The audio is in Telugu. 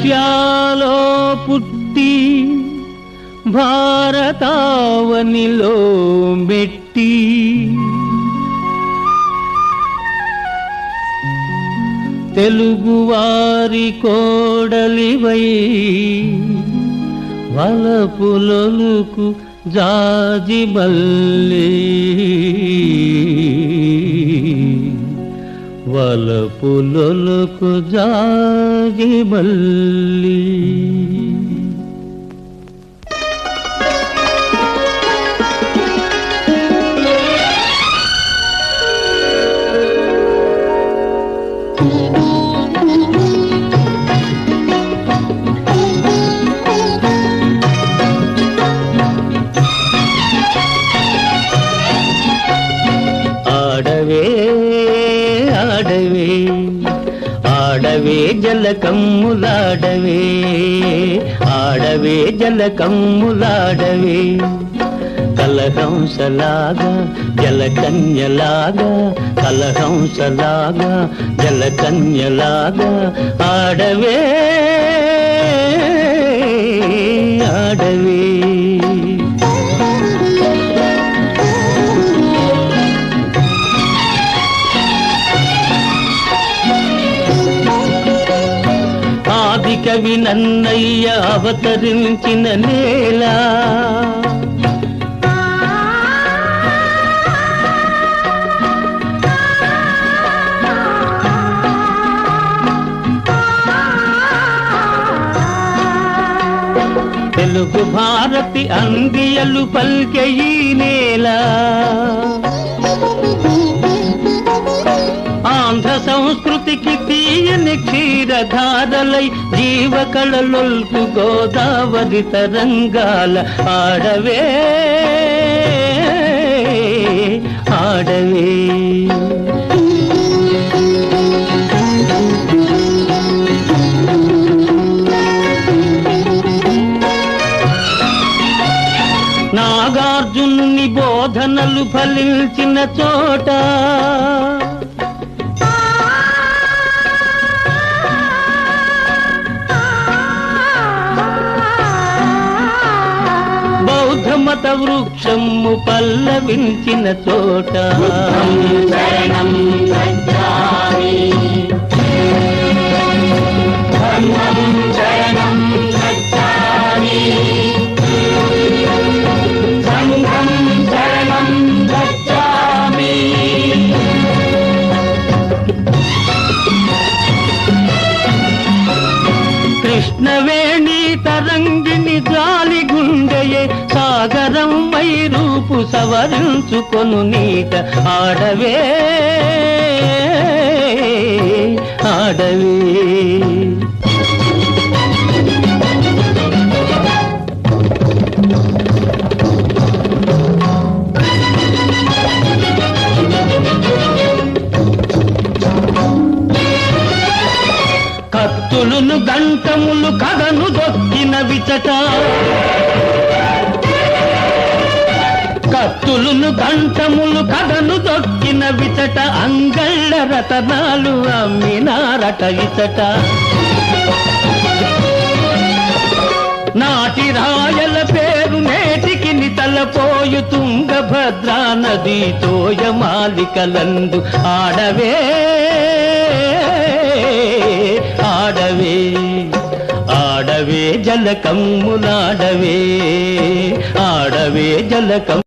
రష్యాలో పుట్టి భారతావనిలో మెట్టి. తెలుగువారి కోడలివై వలపులొలుకు జాజి మల్లి వలపులొలుకు జాజి మల్లి you ఆడవే జలకమ్ములాడవే ఆడవే జలకమ్ములాడవే. కలహంసలాగా జలకన్యలాగా కలహంసలాగా జలకన్యలాగా ఆడవే ఆడవే. కవి నన్నయ్య అవతరించిన నేల. తెలుగు భారతి అంగియలు పల్కే ఈ నేలా. సంస్కృతికి తీయని క్షీరధారలై జీవ కళలొల్కు గోదావరి తరంగాల ఆడవే ఆడవే. నాగార్జునుని బోధనలు ఫలించిన చోట బౌద్ధ మత వృక్షము పల్లవించిన చోట. సవరించుకొను నీట ఆడవే ఆడవే. కత్తులును గంటములు కథను దొక్కిన విచట. కత్తులును కంఠములు కథను తొక్కిన విచట అంగళ్ళ రతనాలు అమ్మినారట ఇచట. నాటి రాయల పేరు నేటికి నితలపోయు తుంగభద్రా నది తోయమాలికలందు ఆడవే ఆడవే ఆడవే జలకమ్ములాడవే ఆడవే జలకం